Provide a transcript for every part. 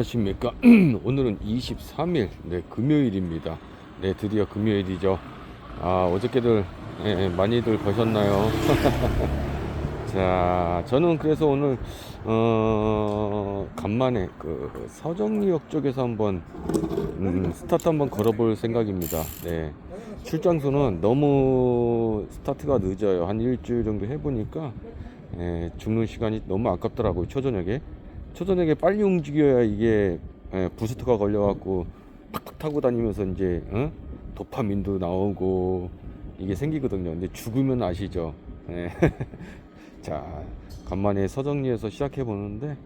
안녕하십니까. 오늘은 23일, 네, 금요일입니다. 네, 드디어 금요일이죠. 아, 어저께들, 예, 많이들 보셨나요? 자, 저는 그래서 오늘, 어, 간만에 그 서정리역 쪽에서 한번, 음, 스타트 한번 걸어볼 생각입니다. 네. 출장소는 너무 스타트가 늦어요. 한 일주일 정도 해보니까, 예, 죽는 시간이 너무 아깝더라고요. 초저녁에. 초저녁에 빨리 움직여야 이게 예, 부스트가 걸려갖고 팍팍 타고 다니면서 이제 어? 도파민도 나오고 이게 생기거든요. 근데 죽으면 아시죠. 예. 자, 간만에 서정리에서 시작해 보는데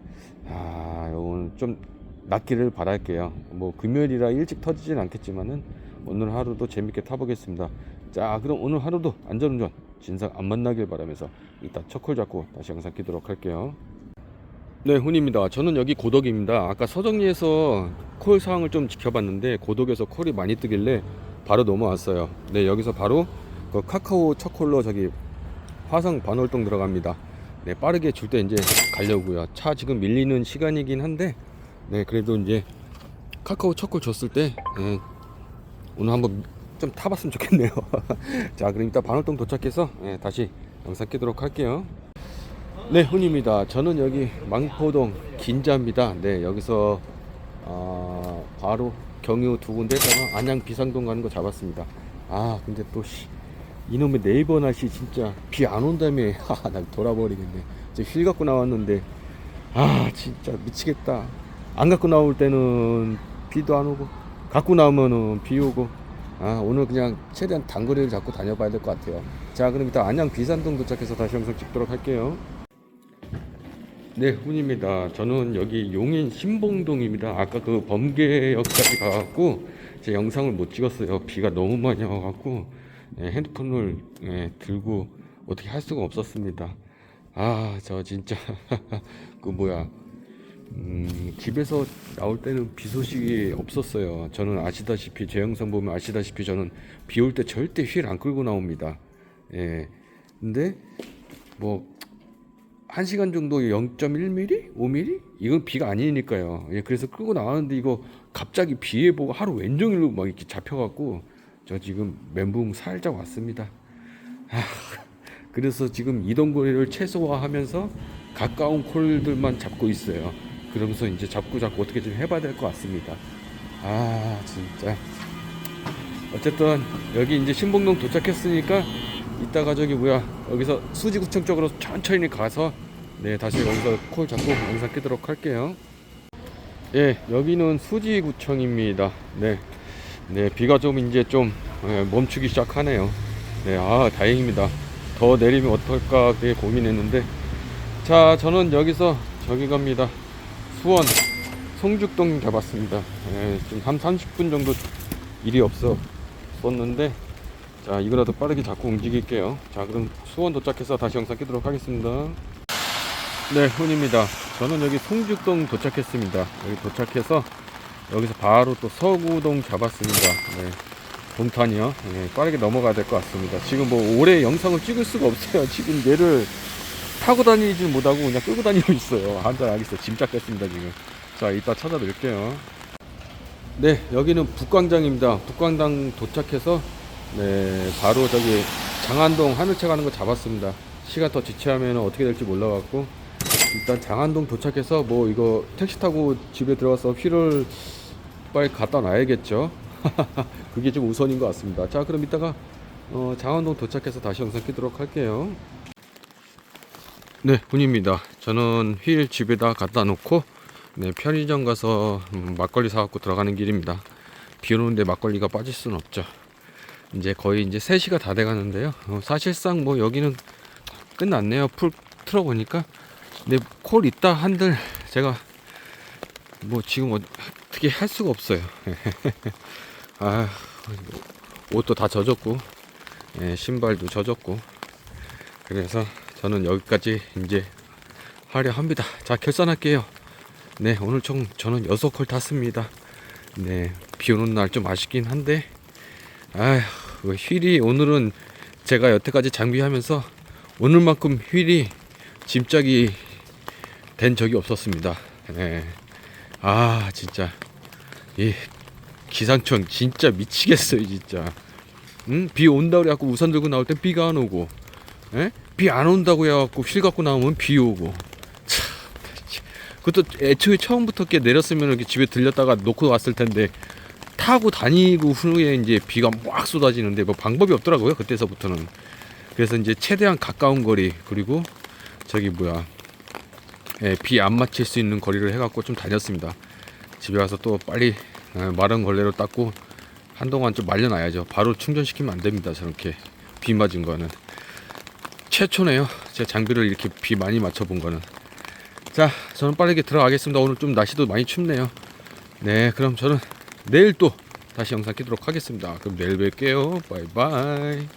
아, 오늘 좀 낫기를 바랄게요. 뭐 금요일이라 일찍 터지진 않겠지만은 오늘 하루도 재밌게 타보겠습니다. 자, 그럼 오늘 하루도 안전운전 진상 안 만나길 바라면서 이따 첫콜 잡고 다시 영상 끼도록 할게요. 네, 훈입니다. 저는 여기 고덕입니다. 아까 서정리에서 콜 상황을 좀 지켜봤는데 고덕에서 콜이 많이 뜨길래 바로 넘어왔어요. 네, 여기서 바로 그 카카오 첫콜로 저기 화성 반월동 들어갑니다. 네, 빠르게 줄 때 이제 가려고요. 차 지금 밀리는 시간이긴 한데, 네, 그래도 이제 카카오 첫콜 줬을 때 예, 오늘 한번 좀 타봤으면 좋겠네요. 자, 그럼 이따 반월동 도착해서 예, 다시 영상 끼도록 할게요. 네, 훈입니다. 저는 여기 망포동 긴자입니다. 네, 여기서 어, 바로 경유 두 군데 다가 안양 비상동 가는 거 잡았습니다. 아, 근데 또 씨, 이놈의 네이버 날씨 진짜 비 안 온다며 아, 나 돌아버리겠네. 이제 휠 갖고 나왔는데 아, 진짜 미치겠다. 안 갖고 나올 때는 비도 안 오고 갖고 나오면은 비 오고 아, 오늘 그냥 최대한 단거리를 잡고 다녀봐야 될 것 같아요. 자, 그럼 이따 안양 비산동 도착해서 다시 영상 찍도록 할게요. 네, 훈입니다. 저는 여기 용인 신봉동입니다. 아까 그 범계역까지 가갖고 제 영상을 못 찍었어요. 비가 너무 많이 와갖고 예, 핸드폰을 예, 들고 어떻게 할 수가 없었습니다. 아, 저 진짜 그 뭐야 음, 집에서 나올 때는 비 소식이 없었어요. 저는 아시다시피 제 영상 보면 아시다시피 저는 비 올 때 절대 휠 안 끌고 나옵니다. 예. 근데 뭐 1시간 정도 0.1mm? 5mm? 이건 비가 아니니까요. 예, 그래서 끌고 나왔는데 이거 갑자기 비 예보가 하루 왼종일로 막 이렇게 잡혀갖고 저 지금 멘붕 살짝 왔습니다. 아, 그래서 지금 이동 거리를 최소화하면서 가까운 콜들만 잡고 있어요. 그러면서 이제 잡고 잡고 어떻게 좀 해봐야 될 것 같습니다. 아, 진짜. 어쨌든 여기 이제 신봉동 도착했으니까 이따가 저기 뭐야 여기서 수지구청 쪽으로 천천히 가서 네 다시 여기서 콜 잡고 영상 끼도록 할게요. 예 여기는 수지구청입니다. 네, 네 비가 좀 이제 좀 예, 멈추기 시작하네요. 네아 다행입니다. 더 내리면 어떨까 고민했는데 자 저는 여기서 저기 갑니다. 수원 송죽동 잡았습니다. 예, 좀한 30분 정도 일이 없어 썼는데 자 이거라도 빠르게 잡고 움직일게요 자 그럼 수원 도착해서 다시 영상 끼도록 하겠습니다 네 훈입니다. 저는 여기 송죽동 도착했습니다. 여기 도착해서 여기서 바로 또 서구동 잡았습니다. 네 동탄이요? 네, 빠르게 넘어가야 될 것 같습니다. 지금 뭐 오래 영상을 찍을 수가 없어요. 지금 얘를 타고 다니지 못하고 그냥 끌고 다니고 있어요. 한잔 알겠어요. 짐작됐습니다 지금. 자 이따 찾아뵐게요. 네 여기는 북광장입니다. 북광장 도착해서 네, 바로 저기 장안동 하늘채 가는 거 잡았습니다. 시간 더 지체하면 어떻게 될지 몰라갖고 일단 장안동 도착해서 뭐 이거 택시 타고 집에 들어가서 휠을 빨리 갖다 놔야겠죠. 그게 좀 우선인 것 같습니다. 자, 그럼 이따가 어, 장안동 도착해서 다시 영상 끼도록 할게요. 네, 군입니다. 저는 휠 집에다 갖다 놓고 네, 편의점 가서 음, 막걸리 사갖고 들어가는 길입니다. 비 오는데 막걸리가 빠질 수는 없죠. 이제 거의 이제 3시가 다 돼 가는데요. 어, 사실상 뭐 여기는 끝났네요. 풀 틀어보니까. 근데 콜 있다 한들 제가 뭐 지금 어떻게 할 수가 없어요. 아, 옷도 다 젖었고, 예, 신발도 젖었고. 그래서 저는 여기까지 이제 하려 합니다. 자, 결산할게요. 네, 오늘 총 저는 6콜 탔습니다. 네, 비 오는 날 좀 아쉽긴 한데, 아휴, 그 휠이 오늘은 제가 여태까지 장비하면서 오늘만큼 휠이 짐짝이 된 적이 없었습니다. 예. 아 진짜. 이 기상청 진짜 미치겠어요 진짜. 응? 비 온다 그래갖고 우산 들고 나올 땐 비가 안 오고 비 안 온다고 해갖고 휠 갖고 나오면 비 오고. 참 그것도 애초에 처음부터 이렇게 내렸으면 이렇게 집에 들렸다가 놓고 왔을 텐데 타고 다니고 후에 이제 비가 막 쏟아지는데 뭐 방법이 없더라고요 그때서부터는. 그래서 이제 최대한 가까운 거리 그리고 저기 뭐야 예, 비안 맞힐 수 있는 거리를 해갖고 좀 다녔습니다. 집에 가서 또 빨리 예, 마른 걸레로 닦고 한동안 좀 말려놔야죠. 바로 충전시키면 안 됩니다 저렇게. 비 맞은 거는. 최초네요. 제 장비를 이렇게 비 많이 맞춰본 거는. 자 저는 빠르게 들어가겠습니다. 오늘 좀 날씨도 많이 춥네요. 네 그럼 저는 내일 또 다시 영상 끼도록 하겠습니다. 그럼 내일 뵐게요. 바이바이